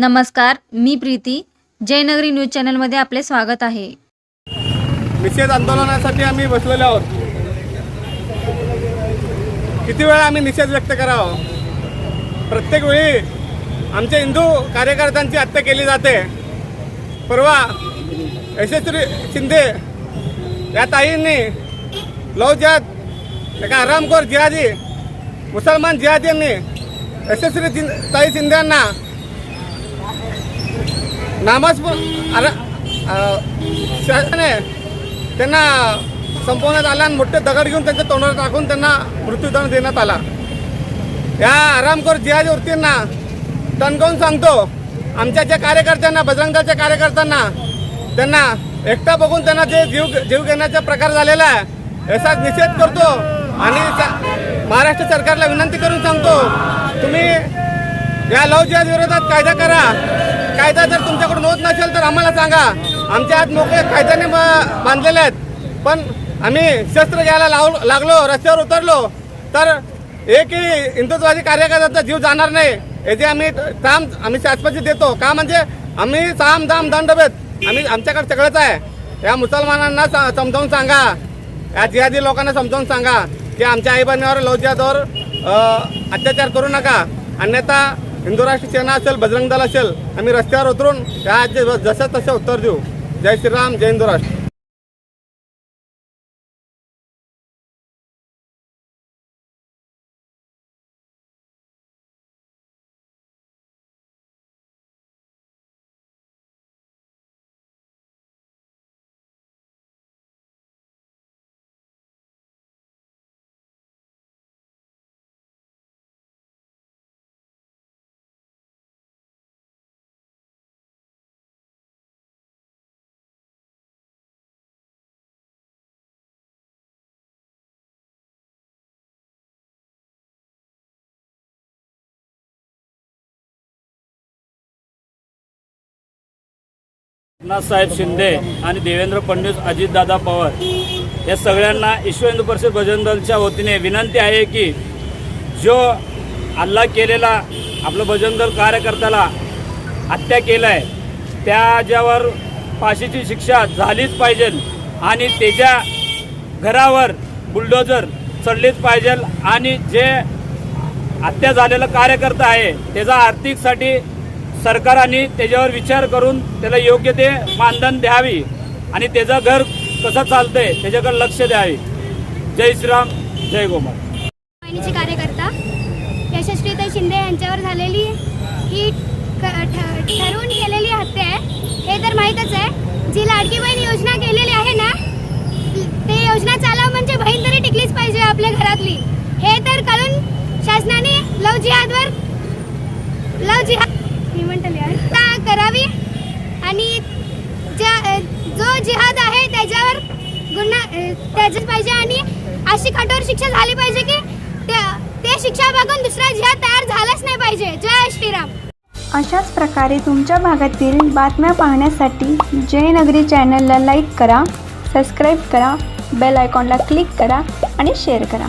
नमस्कार मी प्रीती. जयनगरी न्यूज चॅनलमध्ये आपले स्वागत आहे. निषेध आंदोलनासाठी आम्ही बसलेलो आहोत. किती वेळा आम्ही निषेध व्यक्त करावा? प्रत्येक वेळी आमच्या हिंदू कार्यकर्त्यांची हत्या केली जाते. परवा यशस्वी शिंदे या ताईंनी लव जिहाद एका आरामखोर जिहादी मुसलमान जिहादींनी यशस्वी ताई शिंदे यांना नामाज शासनाने त्यांना संपवण्यात आला आणि मोठे दगड घेऊन त्यांच्या तोंडावर टाकून त्यांना मृत्यूदंड देण्यात आला. या आरामखोर जिहादी वृत्तींना तणकवून सांगतो आमच्या ज्या कार्यकर्त्यांना बजरंग दलच्या कार्यकर्त्यांना त्यांना एकटा बघून त्यांना जे जीव जीव घेण्याचा प्रकार झालेला आहे याचा निषेध करतो आणि सा- महाराष्ट्र सरकारला विनंती करून सांगतो तुम्ही या लव जिहाद विरोधात कायदा करा कायदा जर तुमच्याकडून होत नसेल तर आम्हाला सांगा. आमच्या हात मोकळे कायद्याने बांधलेले आहेत. पण आम्ही शस्त्र घ्यायला लाव लागलो रस्त्यावर उतरलो तर एकही हिंदुत्वादी कार्यकर्त्याचा जीव जाणार नाही. याचे आम्ही काम आम्ही शाश्वती देतो का म्हणजे आम्ही साम दाम दंडभेद आम्ही आमच्याकडे सगळंच आहे. या मुसलमानांना सा- समजावून सांगा. या जिहादी लोकांना समजावून सांगा. की आमच्या आईबाणीवर लौजादवर अत्याचार करू नका. अन्यथा हिंदू राष्ट्र सेना असेल बजरंग दल असेल आम्ही रस्त्यावर उतरून या जे जसं तसं उत्तर देऊ. जय श्रीराम जय हिंदू राष्ट्र नाथसाहेब शिंदे आणि देवेंद्र फडणवीस अजितदादा पवार या सगळ्यांना विश्व हिंदू परिषद भजन दलच्या वतीने विनंती आहे की जो हल्ला केलेला आपलं भजन दल कार्यकर्त्याला हत्या केलं आहे त्याच्यावर फाशीची शिक्षा झालीच पाहिजे आणि त्याच्या घरावर बुलडोजर चढलीच पाहिजे आणि जे हत्या झालेला कार्यकर्ता आहे त्याचा आर्थिकसाठी सरकारने त्याच्यावर विचार करून त्याला योग्य ते मानधन द्यावी आणि त्याचं घर कसं चालतंय त्याच्याकडे लक्ष द्यावे. जय श्रीराम जय गोमा बहिणीचे कार्यकर्ता यशस्वीताई शिंदे यांच्यावर झालेली ही ठ- ठरवून केलेली हत्या आहे. हे तर माहीतच आहे. जी लाडकी बहीण योजना केलेली आहे ना ते योजना चालव म्हणजे बहीण तरी टिकलीच पाहिजे आपल्या घरातली. हे तर कळून शासनाने लव जिहादवर लव जिहाद मी म्हणते करावी? आणि ज्या जो जिहाद आहे त्याच्यावर गुन्हा अ, त्याचंच पाहिजे आणि अशी कठोर शिक्षा झाली पाहिजे की त्या- ते शिक्षा बघून दुसरा जिहाद तयार झालाच नाही पाहिजे. जय श्रीराम. अशाच प्रकारे तुमच्या भागातील बातम्या पाहण्यासाठी जयनगरी चॅनलला लाईक करा सबस्क्राईब करा बेल आयकॉनला क्लिक करा आणि शेअर करा.